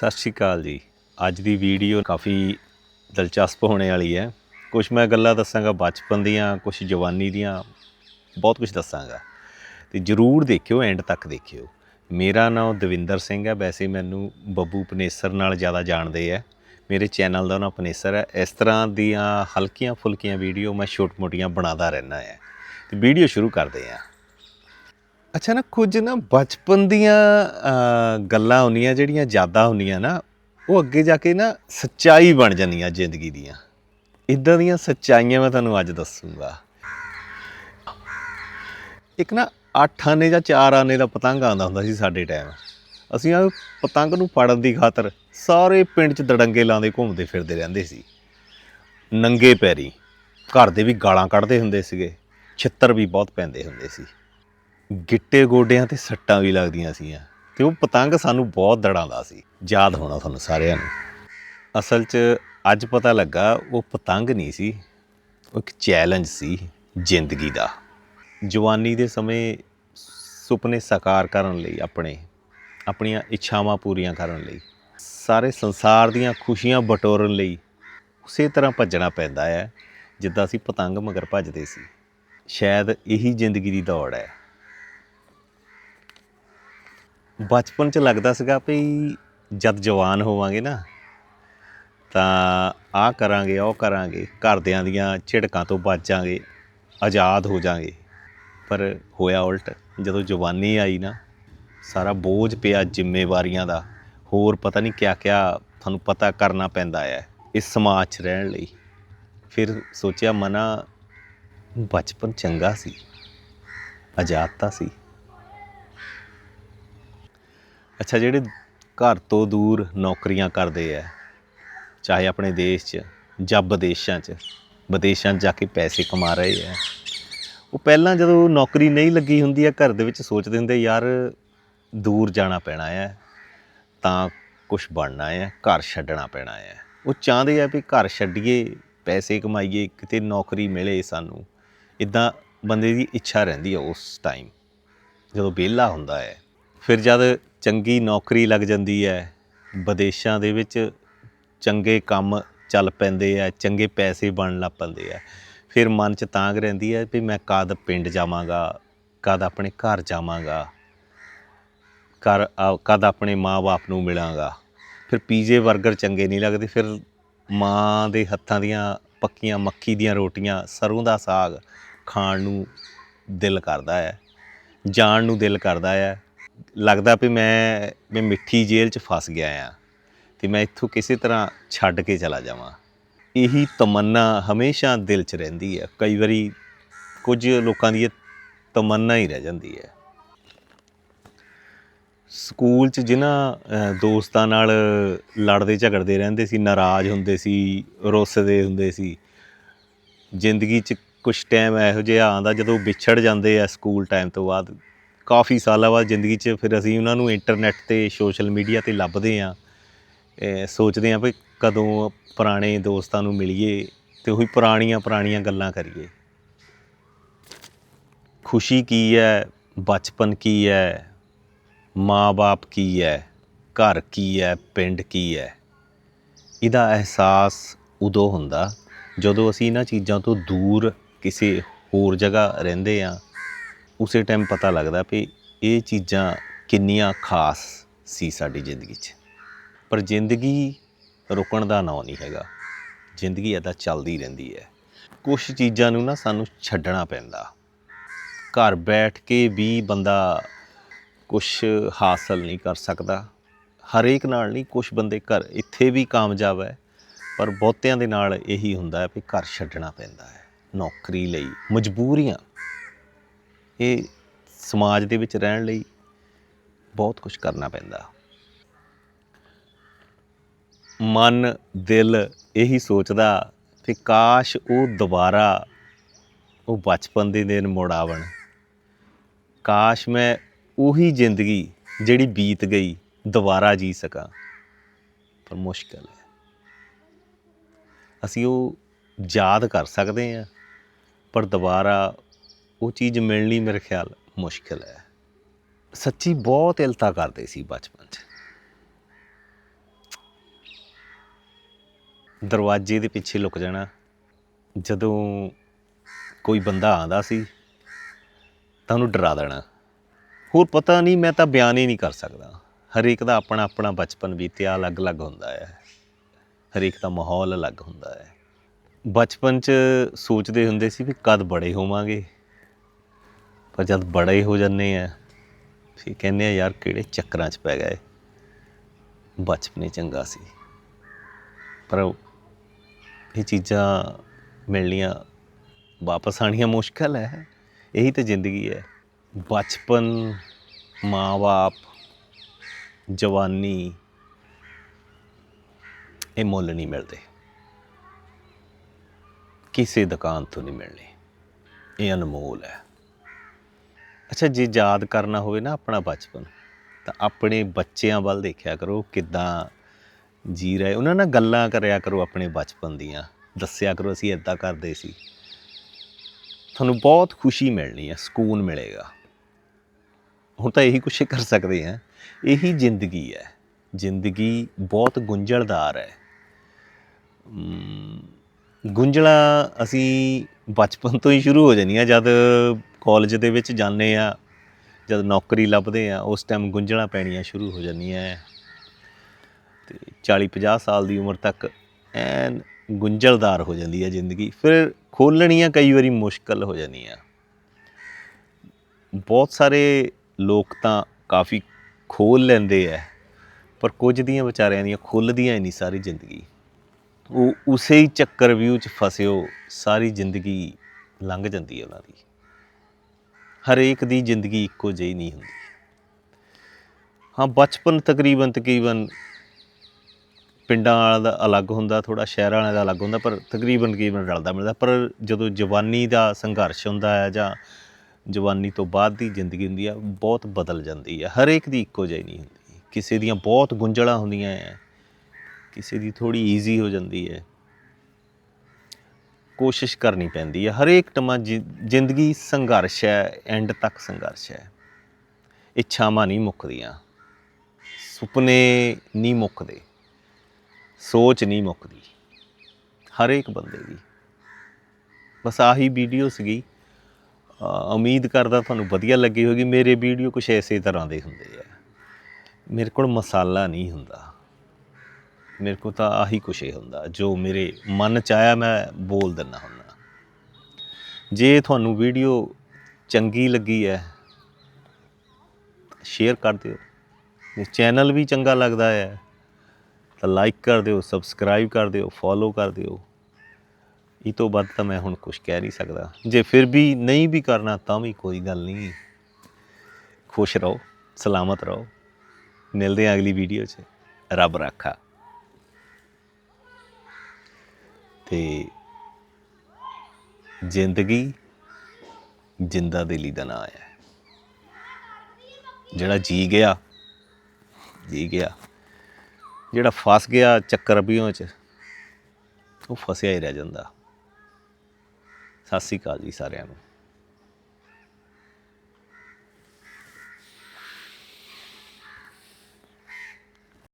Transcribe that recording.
ਸਤਿ ਸ਼੍ਰੀ ਅਕਾਲ ਜੀ। ਅੱਜ ਦੀ ਵੀਡੀਓ ਕਾਫੀ ਦਿਲਚਸਪ ਹੋਣੇ ਵਾਲੀ ਹੈ। ਕੁਝ ਮੈਂ ਗੱਲਾਂ ਦੱਸਾਂਗਾ ਬਚਪਨ ਦੀਆਂ ਕੁਝ ਜਵਾਨੀ ਦੀਆਂ, ਬਹੁਤ ਕੁਝ ਦੱਸਾਂਗਾ। ਤੇ ਜਰੂਰ ਦੇਖਿਓ ਐਂਡ ਤੱਕ ਦੇਖਿਓ। ਮੇਰਾ ਨਾਮ ਦਵਿੰਦਰ ਸਿੰਘ ਹੈ। ਵੈਸੇ ਮੈਨੂੰ ਬੱਬੂ ਪਨੇਸਰ ਨਾਲ ਜ਼ਿਆਦਾ ਜਾਣਦੇ ਆ ਮੇਰੇ ਚੈਨਲ ਦਾ ਨਾਮ ਪਨੇਸਰ ਹੈ। ਇਸ ਤਰ੍ਹਾਂ ਦੀਆਂ ਹਲਕੀਆਂ ਫੁਲਕੀਆਂ ਵੀਡੀਓ ਮੈਂ ਛੋਟ-ਮੋਟੀਆਂ ਬਣਾਦਾ ਰਹਿਣਾ ਹੈ। ਤੇ ਵੀਡੀਓ ਸ਼ੁਰੂ ਕਰਦੇ ਹਾਂ। ਅੱਛਾ ਨਾ ਕੁਝ ਨਾ ਬਚਪਨ ਦੀਆਂ ਅਹ, ਗੱਲਾਂ ਹੁੰਦੀਆਂ ਜਿਹੜੀਆਂ ਯਾਦਾਂ ਹੁੰਦੀਆਂ ਨਾ ਉਹ ਅੱਗੇ ਜਾ ਕੇ ਨਾ ਸੱਚਾਈ ਬਣ ਜਾਂਦੀਆਂ ਜ਼ਿੰਦਗੀ ਦੀਆਂ। ਇਦਾਂ ਦੀਆਂ ਸੱਚਾਈਆਂ ਮੈਂ ਤੁਹਾਨੂੰ ਅੱਜ ਦੱਸੂਗਾ। ਇੱਕ ਨਾ 8 ਆਨੇ ਜਾਂ 4 ਆਨੇ ਦਾ ਪਤੰਗ ਆਉਂਦਾ ਹੁੰਦਾ ਸੀ ਸਾਡੇ ਟਾਈਮ ਅਸੀਂ ਆ ਪਤੰਗ ਨੂੰ ਫੜਨ ਦੀ ਖਾਤਰ ਸਾਰੇ ਪਿੰਡ 'ਚ ਦੜੰਗੇ ਲਾਉਂਦੇ ਘੁੰਮਦੇ ਫਿਰਦੇ ਰਹਿੰਦੇ ਸੀ। ਨੰਗੇ ਪੈਰੀ ਘਰ ਦੇ ਵੀ ਗਾਲਾਂ ਕੱਢਦੇ ਹੁੰਦੇ ਸੀਗੇ ਛਿੱਤਰ ਵੀ ਬਹੁਤ ਪੈਂਦੇ ਹੁੰਦੇ ਸੀ। ਗਿੱਟੇ ਗੋਡਿਆਂ ਤੇ ਸੱਟਾਂ ਵੀ ਲੱਗਦੀਆਂ ਸੀਆਂ ਤੇ ਉਹ ਪਤੰਗ ਸਾਨੂੰ ਬਹੁਤ ਦੜਾਉਂਦਾ ਸੀ, ਯਾਦ ਹੋਣਾ ਤੁਹਾਨੂੰ ਸਾਰਿਆਂ ਨੂੰ। ਅਸਲ 'ਚ ਅੱਜ ਪਤਾ ਲੱਗਾ ਉਹ ਪਤੰਗ ਨਹੀਂ ਸੀ, ਉਹ ਇੱਕ ਚੈਲੰਜ ਸੀ ਜ਼ਿੰਦਗੀ ਦਾ। ਜਵਾਨੀ ਦੇ ਸਮੇਂ ਸੁਪਨੇ ਸਾਕਾਰ ਕਰਨ ਲਈ ਆਪਣੇ, ਆਪਣੀਆਂ ਇੱਛਾਵਾਂ ਪੂਰੀਆਂ ਕਰਨ ਲਈ, ਸਾਰੇ ਸੰਸਾਰ ਦੀਆਂ ਖੁਸ਼ੀਆਂ ਬਟੋਰਨ ਲਈ ਉਸੇ ਤਰ੍ਹਾਂ ਭੱਜਣਾ ਪੈਂਦਾ ਹੈ ਜਿੱਦਾਂ ਅਸੀਂ ਪਤੰਗ ਮਗਰ ਭੱਜਦੇ ਸੀ। ਸ਼ਾਇਦ ਇਹੀ ਜ਼ਿੰਦਗੀ ਦੀ ਦੌੜ ਹੈ। ਬਚਪਨ 'ਚ ਲੱਗਦਾ ਸੀਗਾ ਵੀ ਜਦ ਜਵਾਨ ਹੋਵਾਂਗੇ ਨਾ, ਤਾਂ ਆਹ ਕਰਾਂਗੇ, ਉਹ ਕਰਾਂਗੇ, ਘਰਦਿਆਂ ਦੀਆਂ ਝਿੜਕਾਂ ਤੋਂ ਬਚਾਂਗੇ ਆਜ਼ਾਦ ਹੋ ਜਾਾਂਗੇ। ਪਰ ਹੋਇਆ ਉਲਟ, ਜਦੋਂ ਜਵਾਨੀ ਆਈ ਨਾ, ਸਾਰਾ ਬੋਝ ਪਿਆ ਜ਼ਿੰਮੇਵਾਰੀਆਂ ਦਾ। ਹੋਰ ਪਤਾ ਨਹੀਂ ਕਿਆ ਕਿਆ ਤੁਹਾਨੂੰ ਪਤਾ ਕਰਨਾ ਪੈਂਦਾ ਹੈ ਇਸ ਸਮਾਜ 'ਚ ਰਹਿਣ ਲਈ। ਫਿਰ ਸੋਚਿਆ ਮਨਾ, ਬਚਪਨ ਚੰਗਾ ਸੀ, ਆਜ਼ਾਦ ਤਾਂ ਸੀ। ਅੱਛਾ, ਜਿਹੜੇ ਘਰ ਤੋਂ ਦੂਰ ਨੌਕਰੀਆਂ ਕਰਦੇ ਆ, ਚਾਹੇ ਆਪਣੇ ਦੇਸ਼ 'ਚ ਜਾਂ ਵਿਦੇਸ਼ਾਂ 'ਚ ਵਿਦੇਸ਼ਾਂ 'ਚ ਜਾ ਕੇ ਪੈਸੇ ਕਮਾ ਰਹੇ ਆ, ਉਹ ਪਹਿਲਾਂ ਜਦੋਂ ਨੌਕਰੀ ਨਹੀਂ ਲੱਗੀ ਹੁੰਦੀ ਹੈ ਘਰ ਦੇ ਵਿੱਚ ਸੋਚਦੇ ਹੁੰਦੇ ਯਾਰ, ਦੂਰ ਜਾਣਾ ਪੈਣਾ ਹੈ ਤਾਂ ਕੁਝ ਬਣਨਾ ਹੈ ਘਰ ਛੱਡਣਾ ਪੈਣਾ ਹੈ ਉਹ ਚਾਹੁੰਦੇ ਆ ਵੀ ਘਰ ਛੱਡੀਏ, ਪੈਸੇ ਕਮਾਈਏ, ਕਿਤੇ ਨੌਕਰੀ ਮਿਲੇ ਸਾਨੂੰ। ਇਦਾਂ ਬੰਦੇ ਦੀ ਇੱਛਾ ਰਹਿੰਦੀ ਹੈ ਉਸ ਟਾਈਮ ਜਦੋਂ ਵਿਹਲਾ ਹੁੰਦਾ ਹੈ ਫਿਰ ਜਦ ਚੰਗੀ ਨੌਕਰੀ ਲੱਗ ਜਾਂਦੀ ਹੈ। ਵਿਦੇਸ਼ਾਂ ਦੇ ਵਿੱਚ ਚੰਗੇ ਕੰਮ ਚੱਲ ਪੈਂਦੇ ਆ, ਚੰਗੇ ਪੈਸੇ ਬਣਨ ਲੱਗ ਪੈਂਦੇ ਆ। ਫਿਰ ਮਨ 'ਚ ਤਾਂਗ ਰਹਿੰਦੀ ਹੈ ਵੀ ਮੈਂ ਕਦ ਪਿੰਡ ਜਾਵਾਂਗਾ ਕਦ ਆਪਣੇ ਘਰ ਜਾਵਾਂਗਾ, ਘਰ ਆ- ਕਦ ਆਪਣੇ ਮਾਂ-ਬਾਪ ਨੂੰ ਮਿਲਾਂਗਾ। ਫਿਰ ਪੀਜ਼ੇ 버ਗਰ ਚੰਗੇ ਨਹੀਂ ਲੱਗਦੇ, ਫਿਰ ਮਾਂ ਦੇ ਹੱਥਾਂ ਦੀਆਂ ਪੱਕੀਆਂ ਮੱਕੀ ਦੀਆਂ ਰੋਟੀਆਂ ਸਰੋਂ ਦਾ ਸਾਗ ਖਾਣ ਨੂੰ ਦਿਲ ਕਰਦਾ ਹੈ, ਜਾਣ ਨੂੰ ਦਿਲ ਕਰਦਾ ਹੈ। ਲੱਗਦਾ ਵੀ ਮੈਂ ਮੈਂ ਮਿੱਠੀ ਜੇਲ੍ਹ 'ਚ ਫਸ ਗਿਆ ਆ ਤੇ ਮੈਂ ਇੱਥੋਂ ਕਿਸੇ ਤਰ੍ਹਾਂ ਛੱਡ ਕੇ ਚਲਾ ਜਾਵਾਂ। ਇਹੀ ਤਮੰਨਾ ਹਮੇਸ਼ਾ ਦਿਲ 'ਚ ਰਹਿੰਦੀ ਹੈ ਕਈ ਵਾਰੀ ਕੁਝ ਲੋਕਾਂ ਦੀ ਇਹ ਤਮੰਨਾ ਹੀ ਰਹਿ ਜਾਂਦੀ ਹੈ ਸਕੂਲ 'ਚ ਜਿਨ੍ਹਾਂ ਦੋਸਤਾਂ ਨਾਲ ਲੜਦੇ ਝਗੜਦੇ ਰਹਿੰਦੇ ਸੀ, ਨਾਰਾਜ਼ ਹੁੰਦੇ ਸੀ, ਰੁੱਸਦੇ ਹੁੰਦੇ ਸੀ, ਜ਼ਿੰਦਗੀ 'ਚ ਕੁਝ ਟਾਈਮ ਇਹੋ ਜਿਹਾ ਆਉਂਦਾ ਜਦੋਂ ਵਿਛੜ ਜਾਂਦੇ ਆ ਸਕੂਲ ਟਾਈਮ ਤੋਂ ਬਾਅਦ। ਕਾਫੀ ਸਾਲਾਂ ਬਾਅਦ ਜ਼ਿੰਦਗੀ 'ਚ ਫਿਰ ਅਸੀਂ ਉਹਨਾਂ ਨੂੰ ਇੰਟਰਨੈਟ ਤੇ, ਸੋਸ਼ਲ ਮੀਡੀਆ ਤੇ ਲੱਭਦੇ ਆ ਸੋਚਦੇ ਆ ਵੀ ਕਦੋਂ ਪੁਰਾਣੇ ਦੋਸਤਾਂ ਨੂੰ ਮਿਲੀਏ ਤੇ ਉਹੀ ਪੁਰਾਣੀਆਂ ਪੁਰਾਣੀਆਂ ਗੱਲਾਂ ਕਰੀਏ। ਖੁਸ਼ੀ ਕੀ ਹੈ? ਬਚਪਨ ਕੀ ਹੈ? ਮਾਂ-ਬਾਪ ਕੀ ਹੈ? ਘਰ ਕੀ ਹੈ? ਪਿੰਡ ਕੀ ਹੈ? ਇਹਦਾ ਅਹਿਸਾਸ ਉਦੋਂ ਹੁੰਦਾ ਜਦੋਂ ਅਸੀਂ ਇਹਨਾਂ ਚੀਜ਼ਾਂ ਤੋਂ ਦੂਰ ਕਿਸੇ ਹੋਰ ਜਗ੍ਹਾ ਰਹਿੰਦੇ ਆ ਉਸੇ ਟਾਈਮ ਪਤਾ ਲੱਗਦਾ ਵੀ ਇਹ ਚੀਜ਼ਾਂ ਕਿੰਨੀਆਂ ਖਾਸ ਸੀ ਸਾਡੀ ਜ਼ਿੰਦਗੀ 'ਚ। ਪਰ ਜ਼ਿੰਦਗੀ ਰੁਕਣ ਦਾ ਨਾਂ ਨਹੀਂ ਹੈਗਾ। ਜ਼ਿੰਦਗੀ ਐਦਾ ਚੱਲਦੀ ਰਹਿੰਦੀ ਹੈ। ਕੁਝ ਚੀਜ਼ਾਂ ਨੂੰ ਨਾ ਸਾਨੂੰ ਛੱਡਣਾ ਪੈਂਦਾ। ਘਰ ਬੈਠ ਕੇ ਵੀ ਬੰਦਾ ਕੁਝ ਹਾਸਲ ਨਹੀਂ ਕਰ ਸਕਦਾ। ਹਰੇਕ ਨਾਲ ਨਹੀਂ ਕੁਝ ਬੰਦੇ ਘਰ ਇੱਥੇ ਵੀ ਕਾਮਯਾਬ ਹੈ। ਪਰ ਬਹੁਤਿਆਂ ਦੇ ਨਾਲ ਇਹੀ ਹੁੰਦਾ ਹੈ ਵੀ ਘਰ ਛੱਡਣਾ ਪੈਂਦਾ ਹੈ। ਨੌਕਰੀ ਲਈ ਮਜਬੂਰੀਆਂ ਇਹ ਸਮਾਜ ਦੇ ਵਿੱਚ ਰਹਿਣ ਲਈ ਬਹੁਤ ਕੁਝ ਕਰਨਾ ਪੈਂਦਾ। ਮਨ, ਦਿਲ ਇਹੀ ਸੋਚਦਾ ਕਿ ਕਾਸ਼ ਉਹ ਦੁਬਾਰਾ ਉਹ ਬਚਪਨ ਦੇ ਦਿਨ ਮੁੜ ਆਵਣ। ਕਾਸ਼ ਮੈਂ ਉਹੀ ਜ਼ਿੰਦਗੀ ਜਿਹੜੀ ਬੀਤ ਗਈ ਦੁਬਾਰਾ ਜੀ ਸਕਾਂ। ਪਰ ਮੁਸ਼ਕਲ ਹੈ। ਅਸੀਂ ਉਹ ਯਾਦ ਕਰ ਸਕਦੇ ਹਾਂ, ਪਰ ਦੁਬਾਰਾ ਉਹ ਚੀਜ਼ ਮਿਲਣੀ ਮੇਰੇ ਖਿਆਲ ਮੁਸ਼ਕਿਲ ਹੈ। ਸੱਚੀ ਬਹੁਤ ਇਲਤਾ ਕਰਦੇ ਸੀ ਬਚਪਨ 'ਚ। ਦਰਵਾਜ਼ੇ ਦੇ ਪਿੱਛੇ ਲੁਕ ਜਾਣਾ, ਜਦੋਂ ਕੋਈ ਬੰਦਾ ਆਂਦਾ ਸੀ, ਤਾਂ ਉਹਨੂੰ ਡਰਾ ਦੇਣਾ। ਹੋਰ ਪਤਾ ਨਹੀਂ, ਮੈਂ ਤਾਂ ਬਿਆਨ ਹੀ ਨਹੀਂ ਕਰ ਸਕਦਾ। ਹਰੇਕ ਦਾ ਆਪਣਾ ਆਪਣਾ ਬਚਪਨ ਬੀਤਿਆ, ਅਲੱਗ-ਅਲੱਗ ਹੁੰਦਾ ਹੈ। ਹਰੇਕ ਦਾ ਮਾਹੌਲ ਅਲੱਗ ਹੁੰਦਾ ਹੈ। ਬਚਪਨ 'ਚ ਸੋਚਦੇ ਹੁੰਦੇ ਸੀ ਵੀ ਕਦ ਬੜੇ ਹੋਵਾਂਗੇ। ਪਰ ਜਦ ਬੜੇ ਹੋ ਜੰਨੇ ਆ, ਫਿਰ ਕਹਿੰਦੇ ਆ, ਯਾਰ, ਕਿਹੜੇ ਚੱਕਰਾਂ 'ਚ ਪੈ ਗਏ? ਬਚਪਨੇ ਚੰਗਾ ਸੀ। ਪਰ ਇਹ ਚੀਜ਼ਾਂ ਮਿਲਣੀਆਂ ਵਾਪਸ ਆਣੀਆਂ ਮੁਸ਼ਕਲ ਹੈ। ਇਹੀ ਤਾਂ ਜ਼ਿੰਦਗੀ ਹੈ। ਬਚਪਨ, ਮਾਂ-ਬਾਪ, ਜਵਾਨੀ, ਇਹ ਮੁੱਲ ਨਹੀਂ ਮਿਲਦੇ। ਕਿਸੇ ਦੁਕਾਨ ਤੋਂ ਨਹੀਂ ਮਿਲਣੇ। ਇਹ ਅਨਮੋਲ ਹੈ। ਅੱਛਾ, ਜੇ ਯਾਦ ਕਰਨਾ ਹੋਵੇ ਨਾ ਆਪਣਾ ਬਚਪਨ, ਤਾਂ ਆਪਣੇ ਬੱਚਿਆਂ ਵੱਲ ਦੇਖਿਆ ਕਰੋ ਕਿੱਦਾਂ ਜੀ ਰਹੇ। ਉਹਨਾਂ ਨਾਲ ਗੱਲਾਂ ਕਰਿਆ ਕਰੋ ਆਪਣੇ ਬਚਪਨ ਦੀਆਂ। ਦੱਸਿਆ ਕਰੋ ਅਸੀਂ ਇਦਾਂ ਕਰਦੇ ਸੀ। ਤੁਹਾਨੂੰ ਬਹੁਤ ਖੁਸ਼ੀ ਮਿਲਣੀ ਹੈ ਸਕੂਨ ਮਿਲੇਗਾ। ਹੁਣ ਤਾਂ ਇਹੀ ਕੁਛ ਕਰ ਸਕਦੇ ਆ। ਇਹੀ ਜ਼ਿੰਦਗੀ ਹੈ। ਜ਼ਿੰਦਗੀ ਬਹੁਤ ਗੁੰਝਲਦਾਰ ਹੈ। ਗੁੰਝਲਾਂ ਅਸੀਂ ਬਚਪਨ ਤੋਂ ਹੀ ਸ਼ੁਰੂ ਹੋ ਜਾਂਦੀਆਂ, ਜਦ ਕਾਲਜ ਦੇ ਵਿੱਚ ਜਾਂਦੇ ਆ, ਜਦ ਨੌਕਰੀ ਲੱਭਦੇ ਆ, ਉਸ ਟਾਈਮ ਗੁੰਝਲਾਂ ਪੈਣੀਆਂ ਸ਼ੁਰੂ ਹੋ ਜਾਂਦੀਆਂ ਹੈ ਤੇ 40 50 ਸਾਲ ਦੀ ਉਮਰ ਤੱਕ ਐਨ ਗੁੰਝਲਦਾਰ ਹੋ ਜਾਂਦੀ ਹੈ ਜ਼ਿੰਦਗੀ। ਫਿਰ ਖੋਲਣੀਆਂ ਕਈ ਵਾਰੀ ਮੁਸ਼ਕਲ ਹੋ ਜਾਂਦੀਆਂ। ਬਹੁਤ ਸਾਰੇ ਲੋਕ ਤਾਂ ਕਾਫੀ ਖੋਲ ਲੈਂਦੇ ਐ, ਪਰ ਕੁਝ ਦੀਆਂ ਵਿਚਾਰਿਆਂ ਦੀਆਂ ਖੁੱਲਦੀਆਂ ਹੀ ਨਹੀਂ ਸਾਰੀ ਜ਼ਿੰਦਗੀ। ਉਹ ਉਸੇ ਹੀ ਚੱਕਰ ਵਿਊ ਚ ਫਸਿਓ, ਸਾਰੀ ਜ਼ਿੰਦਗੀ ਲੰਘ ਜਾਂਦੀ ਹੈ ਉਹਨਾਂ ਦੀ। ਹਰੇਕ ਦੀ ਜ਼ਿੰਦਗੀ ਇੱਕੋ ਜਿਹੀ ਨਹੀਂ ਹੁੰਦੀ। ਹਾਂ, ਬਚਪਨ ਤਕਰੀਬਨ ਤਕਰੀਬਨ ਪਿੰਡਾਂ ਵਾਲਾ ਦਾ ਅਲੱਗ ਹੁੰਦਾ ਥੋੜਾ ਸ਼ਹਿਰਾਂ ਵਾਲਿਆਂ ਦਾ ਅਲੱਗ ਹੁੰਦਾ, ਪਰ ਤਕਰੀਬਨ ਤਕਰੀਬਨ ਰਲਦਾ ਮਿਲਦਾ। ਪਰ ਜਦੋਂ ਜਵਾਨੀ ਦਾ ਸੰਘਰਸ਼ ਹੁੰਦਾ ਹੈ ਜਾਂ ਜਵਾਨੀ ਤੋਂ ਬਾਅਦ ਦੀ ਜ਼ਿੰਦਗੀ ਹੁੰਦੀ ਆ ਬਹੁਤ ਬਦਲ ਜਾਂਦੀ ਹੈ। ਹਰੇਕ ਦੀ ਇੱਕੋ ਜਿਹੀ ਨਹੀਂ ਹੁੰਦੀ। ਕਿਸੇ ਦੀਆਂ ਬਹੁਤ ਗੁੰਝਲਾਂ ਹੁੰਦੀਆਂ ਹੈ ਕਿਸੇ ਦੀ ਥੋੜੀ ਈਜ਼ੀ ਹੋ ਜਾਂਦੀ ਹੈ। ਕੋਸ਼ਿਸ਼ ਕਰਨੀ ਪੈਂਦੀ ਹੈ। ਹਰੇਕ ਟਮਾ ਜ਼ਿੰਦਗੀ ਸੰਘਰਸ਼ ਹੈ ਐਂਡ ਤੱਕ ਸੰਘਰਸ਼ ਹੈ। ਇੱਛਾਵਾਂ ਨਹੀਂ ਮੁੱਕਦੀਆਂ। ਸੁਪਨੇ ਨਹੀਂ ਮੁੱਕਦੇ। ਸੋਚ ਨਹੀਂ ਮੁੱਕਦੀ। ਹਰੇਕ ਬੰਦੇ ਦੀ। ਬਸ ਆਹੀ ਵੀਡੀਓ ਸੀਗੀ। ਉਮੀਦ ਕਰਦਾ ਤੁਹਾਨੂੰ ਵਧੀਆ ਲੱਗੀ ਹੋਗੀ ਮੇਰੇ ਵੀਡੀਓ ਕੁਛ ਐਸੇ ਤਰ੍ਹਾਂ ਦੇ ਹੁੰਦੇ ਆ। ਮੇਰੇ ਕੋਲ ਮਸਾਲਾ ਨਹੀਂ ਹੁੰਦਾ। ਮੇਰੇ ਕੋਲ ਤਾਂ ਆਹੀ ਕੁਛ ਹੀ ਹੁੰਦਾ, ਜੋ ਮੇਰੇ ਮਨ ਚ ਆਇਆ ਮੈਂ ਬੋਲ ਦਿੰਦਾ ਹੁੰਦਾ। ਜੇ ਤੁਹਾਨੂੰ ਵੀਡੀਓ ਚੰਗੀ ਲੱਗੀ ਹੈ ਸ਼ੇਅਰ ਕਰ ਦਿਓ। ਜੇ ਚੈਨਲ ਵੀ ਚੰਗਾ ਲੱਗਦਾ ਹੈ, ਤਾਂ ਲਾਈਕ ਕਰ ਦਿਓ ਸਬਸਕ੍ਰਾਈਬ ਕਰ ਦਿਓ ਫੋਲੋ ਕਰ ਦਿਓ। ਇਹ ਤੋਂ ਵੱਧ ਤਾਂ ਮੈਂ ਹੁਣ ਕੁਝ ਕਹਿ ਨਹੀਂ ਸਕਦਾ। ਜੇ ਫਿਰ ਵੀ ਨਹੀਂ ਵੀ ਕਰਨਾ, ਤਾਂ ਵੀ ਕੋਈ ਗੱਲ ਨਹੀਂ। ਖੁਸ਼ ਰਹੋ, ਸਲਾਮਤ ਰਹੋ। ਮਿਲਦੇ ਹਾਂ ਅਗਲੀ ਵੀਡੀਓ 'ਚ। ਰੱਬ ਰਾਖਾ। ਤੇ ਜ਼ਿੰਦਗੀ ਜਿੰਦਾ ਦਿਲੀ ਦਾ ਨਾਂ ਹੈ। ਜਿਹੜਾ ਜੀ ਗਿਆ ਜੀ ਗਿਆ। ਜਿਹੜਾ ਫਸ ਗਿਆ ਚੱਕਰ ਵਿਊਆਂ 'ਚ, ਉਹ ਫਸਿਆ ਹੀ ਰਹਿ ਜਾਂਦਾ। ਸਤਿ ਸ੍ਰੀ ਅਕਾਲ ਜੀ ਸਾਰਿਆਂ ਨੂੰ।